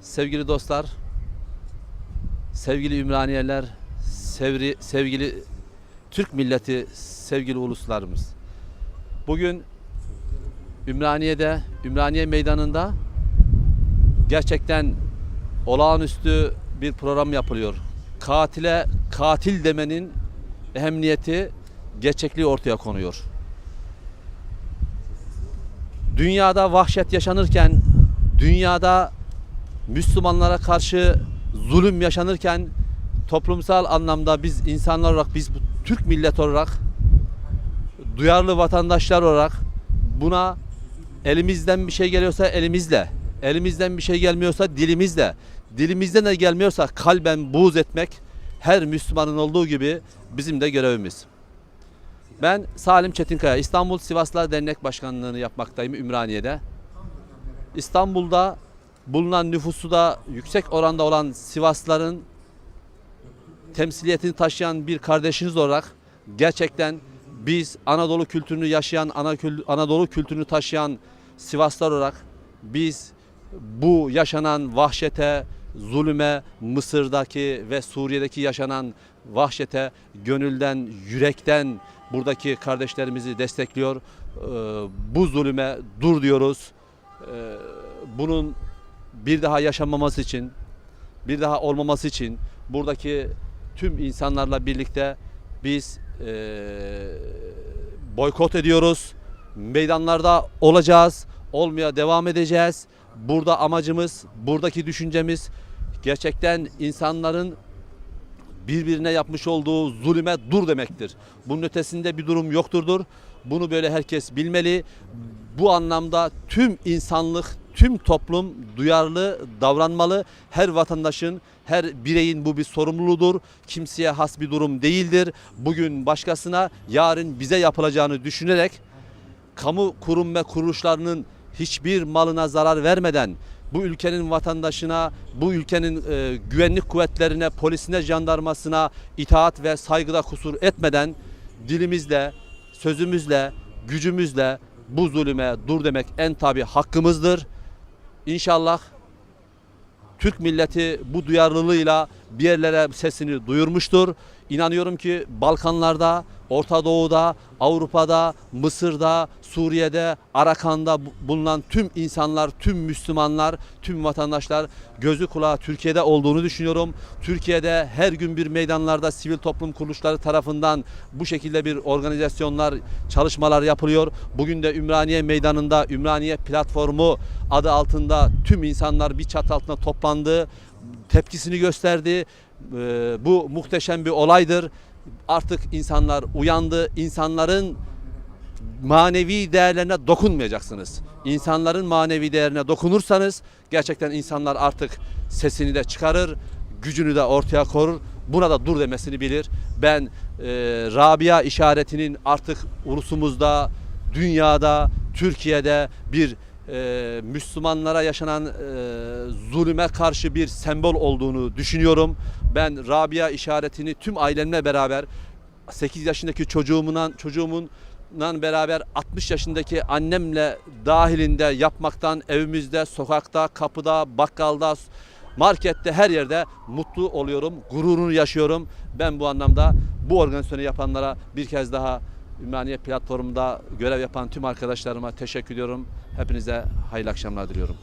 Sevgili dostlar, sevgili Ümraniyeler, sevri, sevgili Türk milleti, sevgili uluslarımız. Bugün Ümraniye'de, Ümraniye Meydanı'nda gerçekten olağanüstü bir program yapılıyor. Katile katil demenin ehemmiyeti, gerçekliği ortaya konuyor. Dünyada vahşet yaşanırken, dünyada Müslümanlara karşı zulüm yaşanırken toplumsal anlamda biz insanlar olarak, biz Türk millet olarak duyarlı vatandaşlar olarak buna elimizden bir şey geliyorsa elimizle, elimizden bir şey gelmiyorsa dilimizle, dilimizden de gelmiyorsa kalben buğz etmek her Müslümanın olduğu gibi bizim de görevimiz. Ben Salim Çetinkaya, İstanbul Sivaslar Dernek Başkanlığı'nı yapmaktayım Ümraniye'de. İstanbul'da bulunan nüfusu da yüksek oranda olan Sivasların temsiliyetini taşıyan bir kardeşiniz olarak gerçekten biz Anadolu kültürünü yaşayan, Anadolu kültürünü taşıyan Sivaslar olarak biz bu yaşanan vahşete, zulüme, Mısır'daki ve Suriye'deki yaşanan vahşete gönülden, yürekten buradaki kardeşlerimizi destekliyor. Ee, Bu zulüme dur diyoruz. Ee, Bunun bir daha yaşanmaması için, bir daha olmaması için buradaki tüm insanlarla birlikte biz eee, boykot ediyoruz. Meydanlarda olacağız, olmaya devam edeceğiz. Burada amacımız, buradaki düşüncemiz gerçekten insanların birbirine yapmış olduğu zulüme dur demektir. Bunun ötesinde bir durum yokturdur. Bunu böyle herkes bilmeli. Bu anlamda tüm insanlık, tüm toplum duyarlı davranmalı. Her vatandaşın, her bireyin bu bir sorumluluğudur. Kimseye has bir durum değildir. Bugün başkasına, yarın bize yapılacağını düşünerek kamu kurum ve kuruluşlarının hiçbir malına zarar vermeden bu ülkenin vatandaşına, bu ülkenin e, güvenlik kuvvetlerine, polisine, jandarmasına itaat ve saygıda kusur etmeden dilimizle, sözümüzle, gücümüzle bu zulüme dur demek en tabi hakkımızdır. İnşallah Türk milleti bu duyarlılığıyla bir yerlere sesini duyurmuştur. İnanıyorum ki Balkanlarda, Orta Doğu'da, Avrupa'da, Mısır'da, Suriye'de, Arakan'da bu- bulunan tüm insanlar, tüm Müslümanlar, tüm vatandaşlar gözü kulağı Türkiye'de olduğunu düşünüyorum. Türkiye'de her gün bir meydanlarda sivil toplum kuruluşları tarafından bu şekilde bir organizasyonlar, çalışmalar yapılıyor. Bugün de Ümraniye Meydanı'nda Ümraniye Platformu adı altında tüm insanlar bir çatı altında toplandı, tepkisini gösterdi. Ee, Bu muhteşem bir olaydır. Artık insanlar uyandı. İnsanların manevi değerlerine dokunmayacaksınız. İnsanların manevi değerine dokunursanız gerçekten insanlar artık sesini de çıkarır, gücünü de ortaya korur. Buna da dur demesini bilir. Ben e, Rabia işaretinin artık ulusumuzda, dünyada, Türkiye'de bir e, Müslümanlara yaşanan e, zulüme karşı bir sembol olduğunu düşünüyorum. Ben Rabia işaretini tüm ailemle beraber 8 yaşındaki çocuğumla çocuğumun beraber 60 yaşındaki annemle dahilinde yapmaktan evimizde, sokakta, kapıda, bakkalda, markette her yerde mutlu oluyorum, gururunu yaşıyorum. Ben bu anlamda bu organizasyonu yapanlara bir kez daha Ümraniye platformunda görev yapan tüm arkadaşlarıma teşekkür ediyorum. Hepinize hayırlı akşamlar diliyorum.